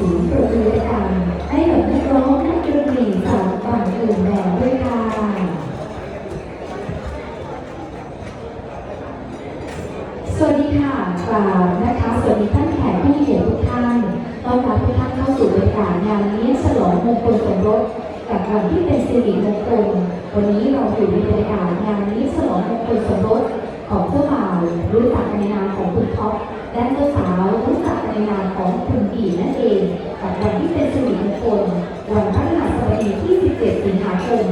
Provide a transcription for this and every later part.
สีปรบมือดังให้กับนักร้องนักดนตรีสาวฝั่งอื่นแดนด้วยค่ะสวัสดีค่ะกล่าวนะคะสวัสดีท่านแขกผู้มีเกียรติทุกท่านต้อนรับทุกท่านเข้าสู่บรรยากาศงานเลี้ยงฉลองมงคลสมรสกับวันที่เป็นสิริมงคลวันนี้เราอยู่ในบรรยากาศงานเลี้ยงฉลองมงคลสมรสของเจ้าบ่าวรู้จักในนามของคุณท็อปและเจ้าสาวรู้จัก นในนามของคุณกีนั่นเองกับวันที่เป็นสิริมงคลวันพฤหัสบดีที่ 17 สิงหาคม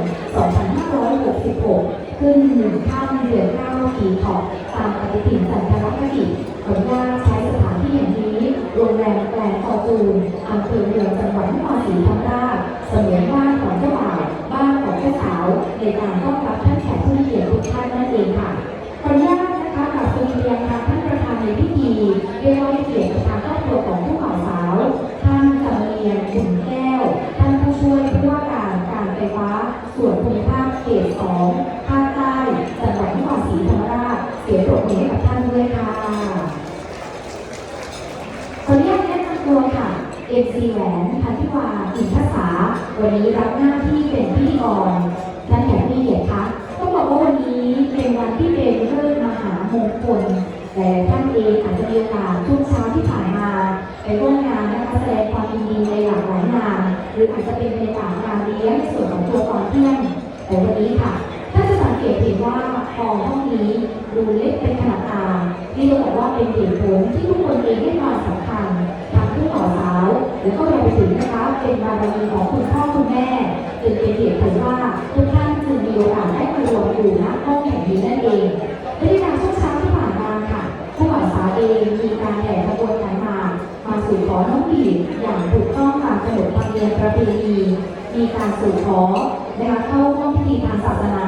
2566 ขึ้นหนึ่งข้ามเดือนเก้าปีเถาะตามปฏิทินสันทรคติขออนุญาตใช้สถานที่อย่างนี้โรงแรมแกรนด์ฟอร์จูนอำเภอเมืองจังหวัดนครศรีธรรมราชเสมือนบ้านของเจ้าบ่าวบ้านของเจ้าสาวในการต้อนรับท่านแขกผู้มีเกียรติทุกท่านนั่นเองค่ะขออนุญาตนะคะกับสวีเรียนทางท่านประธานในพิธีเรียกว่าให้เกียรติ ที่เป็นพิธีกรท่านแขกผู้เกียรติคะต้องบอกว่าวันนี้เป็นวันที่เป็นเรื่องมหามงคลแต่ท่านเองอาจจะมีโอกาสช่วงเช้าที่ผ่านมาไปร่วมงานนะคะแสดงความยินดีในหลากหลายงานหรืออาจจะเป็นบรรยากาศงานเลี้ยงในส่วนของตัวตอนเที่ยงแต่วันนี้ค่ะถ้าจะสังเกตเห็นว่าฮอลล์ห้องนี้ดูเล็กเป็นขนาดตาที่เราบอกว่าเป็นเหตุผลที่ทุกคนเองให้ความสำคัญ แล้วก็รวมไปถึงนะคะเป็นบารมีของคุณพ่อคุณแม่จึงเป็นเหตุผลว่าทุกท่านจึงมีโอกาสได้มารวมอยู่ณห้องแห่งนี้นั่นเองบรรยากาศช่วงเช้าที่ผ่านมาค่ะผู้บ่าวสาวเองมีการแห่ขบวนขันหมากมาสู่ขอน้องบีอย่างถูกต้องตามขนบธรรมเนียมประเพณีมีการสู่ขอนะคะเข้าร่วมพิธีทางศาสนา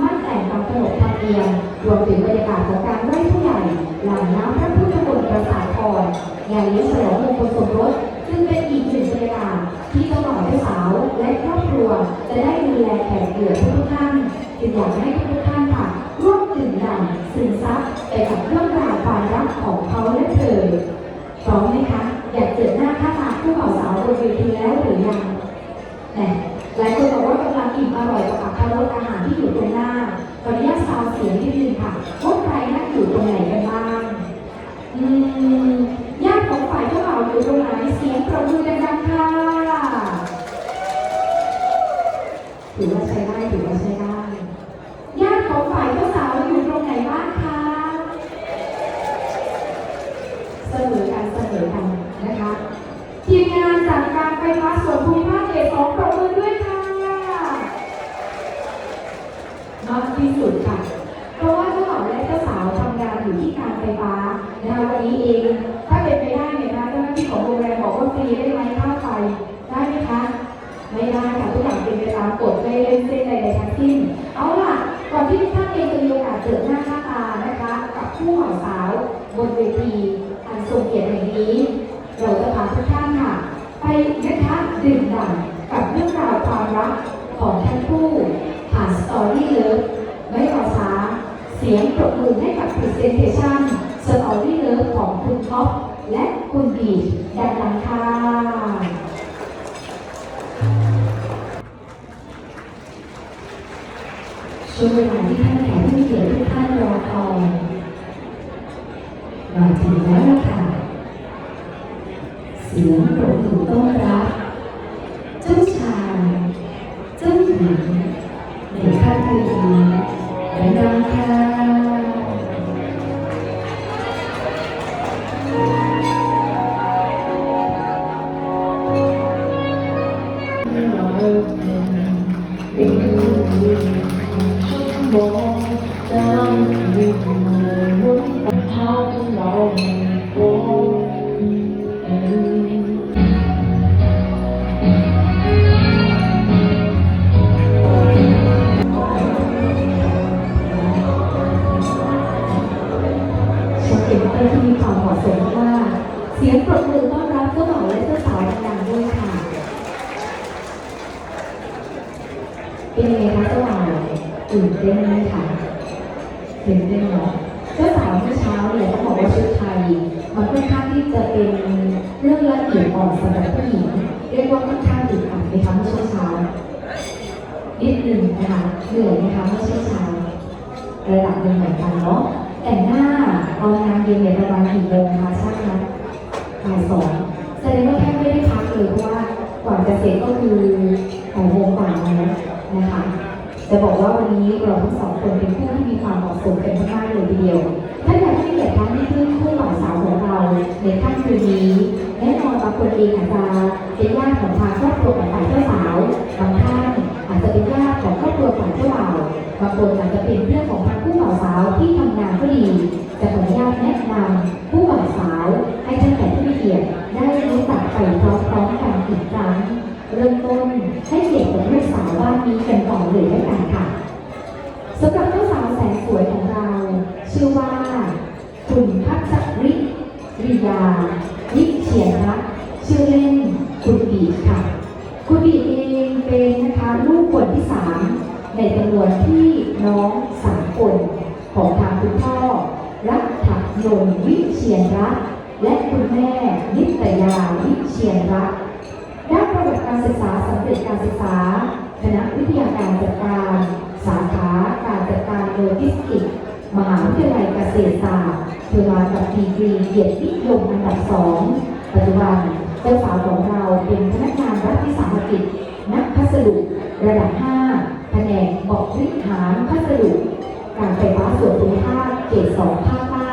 มั่นแต่งตามขนบธรรมเนียมรวมถึงบรรยากาศของการไหว้ผู้ใหญ่หลังน้ำพระพุทธมนต์ประสาทพรงานเลี้ยงฉลองมงคลสมรส ซึ่งเป็นอีกหนึ่งบรรยากาศที่เจ้าบ่าวเจ้าสาวและครอบครัว จะได้ดูแลแขกเหลือทุกท่านจึงอยากให้ทุกท่านค่ะ ร่วมดื่มด่ำซึมซับไปกับเรื่องราวความรักของเขาและเธอพร้อมไหมคะ อยากเจอหน้าค่าตาผู้บ่าวสาวบนเวทีแล้วหรือยัง แต่หลายคนบอกว่ากำลังอิ่มอร่อยกับอัตรสอาหารที่อยู่ตรงหน้าขออนุญาตซาวเสียงนิดนึงค่ะว่าใครนั่งอยู่ตรงไหนกันบ้าง อืมญาติของฝ่ายเจ้าบ่าวอยู่ตรงไหนเสียงปรบมือดังๆค่ะถือว่าใช้ได้ถือว่าใช้ได้ญาติของฝ่ายเจ้าสาวอยู่ตรงไหนบ้างคะเสมอกันเสมอกันนะคะ ทีมงานจากการไฟฟ้าส่วนภูมิภาคเขตสองปรบมือด้วยค่ะมาก ที่สุดค่ะ เพราะว่าเจ้าบ่าวและเจ้าสาวทำงานอยู่ที่การไฟฟ้านะคะวันนี้เองถ้าเป็นไปได้เนี่ยนะเจ้าหน้าที่ของโรงแรมบอกว่าฟรีได้ไหมค่าไฟได้ไหมคะไม่ได้ค่ะทุกอย่างเป็นไปตามกฎไม่เล่นเส้นใดๆทั้งสิ้น เอาล่ะก่อนที่ทุกท่านเองจะมีโอกาสเจอหน้าค่าตานะคะ กับผู้บ่าวสาวบนเวทีอันทรงเกียรติแห่งนี้ เราจะพาทุกท่านค่ะ ไปนะคะดื่มด่ำกับเรื่องราวความรักของทั้งคู่ผ่านสตอรี่เลิฟ ไม่รอช้า เสียงปรบมือให้กับ Presentation Story Love ของคุณท็อปและคุณบีดังๆค่ะช่วงเวลาที่ท่านแขกผู้มีเกียรติทุกท่านรอคอยมาถึงแล้ว ดั ตื่นเต้นไหมคะตื่นเต้นเนาะเจ้าสาวเมื่อเช้าเนี่ยต้องบอกว่าชุดไทยมันค่อนข้างที่จะเป็นเรื่องละเอียดอ่อนสำหรับผู้หญิงเรียกว่าค่อนข้างอึดอัดในคะเมื่อช่วงเช้านิดหนึ่งนะคะเหนื่อยนะคะเมื่อช่วงเช้าระดับหนึ่งเหมือนกันเนาะแต่งหน้าตอนงานเย็นเนี่ยประมาณกี่โมงคะช่างคะบ่ายสองแสดงว่าแทบไม่ได้พักเลยเพราะว่ากว่าจะเสร็จก็คือบ่ายโมงกว่าแล้วนะคะ จะบอกว่าวันนี้เราทั้งสองคนเป็นผู้ที่มีความเหมาะสมกันมากเลยทีเดียวท่านอยากให้เกียรติทั้งที่พึ่งคู่บ่าวสาวของเราในค่ำคืนนี้แน่นอนบางคนเองอาจจะเป็นญาติของทางครอบครัวของ ชื่อว่าคุณพัชริริยา วิเชียรรัตน์ชื่อเล่นคุณบีค่ะ คุณบีเองเป็นนะคะลูกคนที่สามในจำนวนที่น้องสามคนของทางคุณพ่อ รัฐนนวิเชียรรัตน์และคุณแม่นิตยาวิเชียรรัตน์ด้านประวัติการศึกษาสำเร็จการศึกษาคณะวิทยาการจัดการ สาขาการจัดการโลจิสติกส์ มหาวิทยาลัยเกษตรศาสตร์เธอมากับดีกรีเกียรตินิยมอันดับสองปัจจุบันเจ้าสาวของเราเป็นพนักงานรัฐวิสาหกิจ นักพัสดุ ระดับ 5 แผนกบอกวิหารพัสดุ การไฟฟ้าส่วนภูมิภาคเขตสองภาคใต้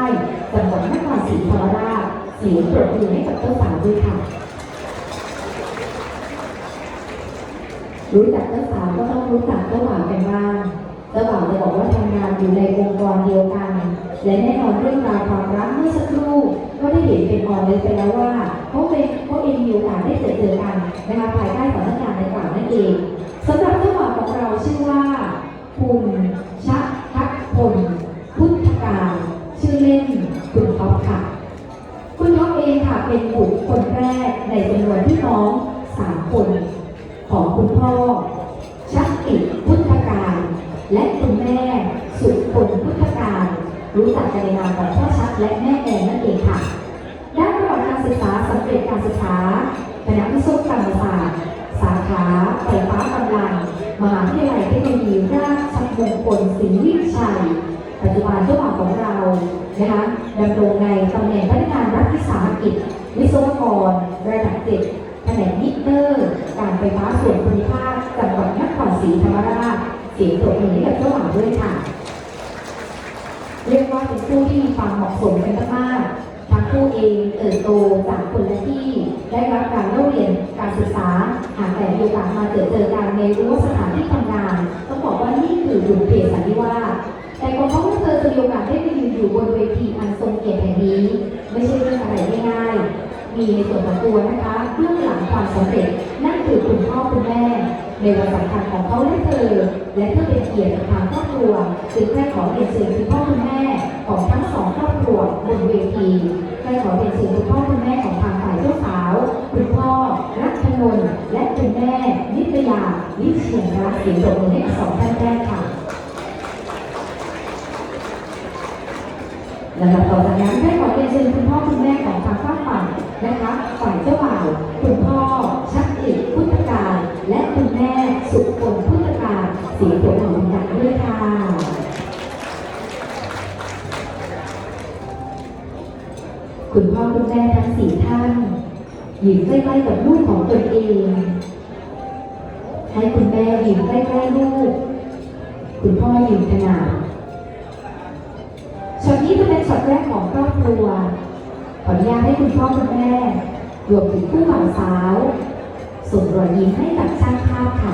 จังหวัดนครศรีธรรมราชเสียงปรบมือให้กับเจ้าสาวด้วยค่ะรู้จักเจ้าสาวก็ต้องรู้จักเจ้าบ่าวกันบ้าง เจ้าบ่าวจะบอกว่าทำงานอยู่ในองค์กรเดียวกัน และแน่นอนเรื่องราวความรักเมื่อสักครู่ก็ได้เห็นเป็นออนเลยไปแล้วว่าเขาเป็นเขาเองมีโอกาสได้เจอเจอกันนะคะภายใต้สถานการณ์ในกล่าวนั่นเองสำหรับเจ้าบ่าวของเราชื่อว่าคุณชะทักพลพุทธการชื่อเล่นคุณท็อปค่ะ คุณท็อปเองค่ะเป็นบุตรคนแรกในจำนวนพี่น้องสามคนของคุณพ่อ ชักกิจพุทธการ และคุณแม่สุพลพุทธการ รู้จักกันในนามของพ่อชักและแม่แอนนั่นเองค่ะ ด้านประวัติการศึกษาสำเร็จการศึกษาคณะวิศวกรรมศาสตร์ สาขาไฟฟ้ากำลัง มหาวิทยาลัยเทคโนโลยีราชมงคลศรีวิชัย ปัจจุบันเจ้าบ่าวของเรานะคะดำรงในตำแหน่งพนักงานรัฐวิสาหกิจ วิศวกร ระดับเจ็ดแผนกมิเตอร์ การไฟฟ้าส่วนภูมิภาคจังหวัดนครศรีธรรมราช เสียงตบมือให้กับเจ้าบ่าวด้วยค่ะ เรียกว่าเป็นผู้ที่มีความเหมาะสมกันมากๆทั้งคู่เองเติบโตจากคนละที่ ได้รับการเล่าเรียนการศึกษาหากแต่มีโอกาสมาเจอเจอกันในรั้วสถานที่ทำงานต้องบอกว่านี่คือบุญเพสันนิวาสแต่ของเขาไม่เคยจะมีโอกาสได้ไปยืนอยู่บนเวทีอันทรงเกียรติแห่งนี้ ไม่ใช่เรื่องอะไรง่ายๆมีในส่วนของตัวนะคะเบื้องหลังความสำเร็จนั่นคือคุณพ่อคุณแม่ ในวันสำคัญของเขาและเธอ และเพื่อเป็นเกียรติทางครอบครัวจึงได้ขอเรียนเชิญคุณพ่อคุณแม่ของทั้งสองครอบครัวบนเวทีได้ขอเรียนเชิญคุณพ่อคุณแม่ของทางฝ่ายเจ้าสาว คุณพ่อรัชนนท์และคุณแม่นิตยาวิเชียรรัตน์เสียงปรบมือให้สองท่านแรกค่ะลำดับต่อจากนั้นได้ขอเรียนเชิญคุณพ่อคุณแม่ของทางฝากฝั่งนะคะฝ่ายเจ้าบ่าวคุณพ่อชักติพุทธการ และคุณแม่สุพลพุทธการเสียงปรบมือดังๆด้วยค่ะ คุณพ่อคุณแม่ทั้ง สี่ท่านยืนใกล้ๆกับลูกของตนเอง ให้คุณแม่ยืนใกล้ๆลูก คุณพ่อยืนขนาดช็อตนี้จะเป็นช็อตแรกของครอบครัว ขออนุญาตให้คุณพ่อคุณแม่ รวมถึงผู้บ่าวสาว ส่งรอยยิ้มให้กับช่างภาพค่ะ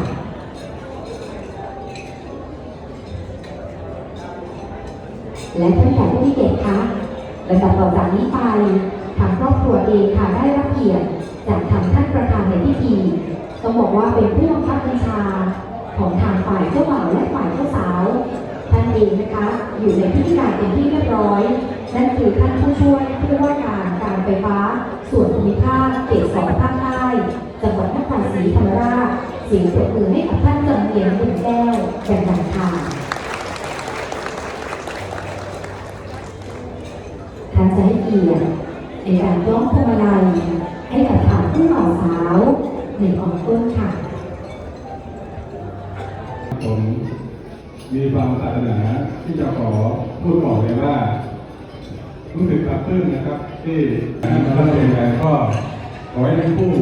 และท่านแขกผู้มีเกียรติคะลำดับต่อจากนี้ไป ทางครอบครัวเองค่ะได้รับเกียรติจากทางท่านประธานในพิธีต้องบอกว่าเป็นผู้บังคับบัญชาของทางฝ่ายเจ้าบ่าวและฝ่ายเจ้าสาวท่านเองนะคะอยู่ในพิธีการเป็นที่เรียบร้อย นั่นคือท่านผู้ช่วยผู้ว่าการการไฟฟ้า ส่วนภูมิภาคเขตสองภาคใต้จังหวัดนครศรีธรรมราชเสียงปรบมือให้กับท่านจำเรียนบุญแก้วดังๆค่ะท่านจะให้เกียรติ ในการร้องพวงมาลัยให้กับทางผู้บ่าวสาวหนึ่งออกต้นค่ะ ผมมีความปรารถนาที่จะขอพูดบอกเลยว่ารู้สึกปลาบปลื้มนะครับ ที่การับเป็นการก็ขอให้ทั้งคู่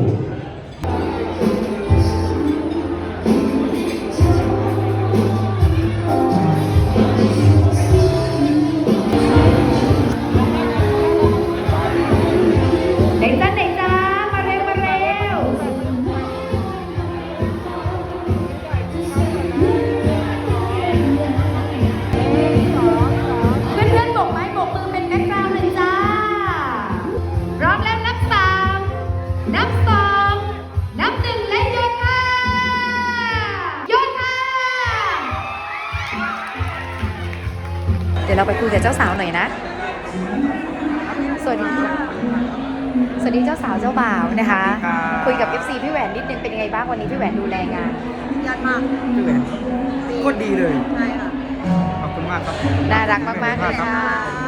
ดี๋ยวเราไปคุยกับเจ้าสาวหน่อยนะ สวัสดีค่ะสวัสดีเจ้าสาวเจ้าบ่าวนะคะ คุยกับ FC พี่แหวนนิดนึงเป็นยังไงบ้างวันนี้พี่แหวนดูแลงานยอดมากพี่แหวนโคตรดีเลย ใช่ค่ะ ขอบคุณมากครับน่ารักมากๆเลยค่ะ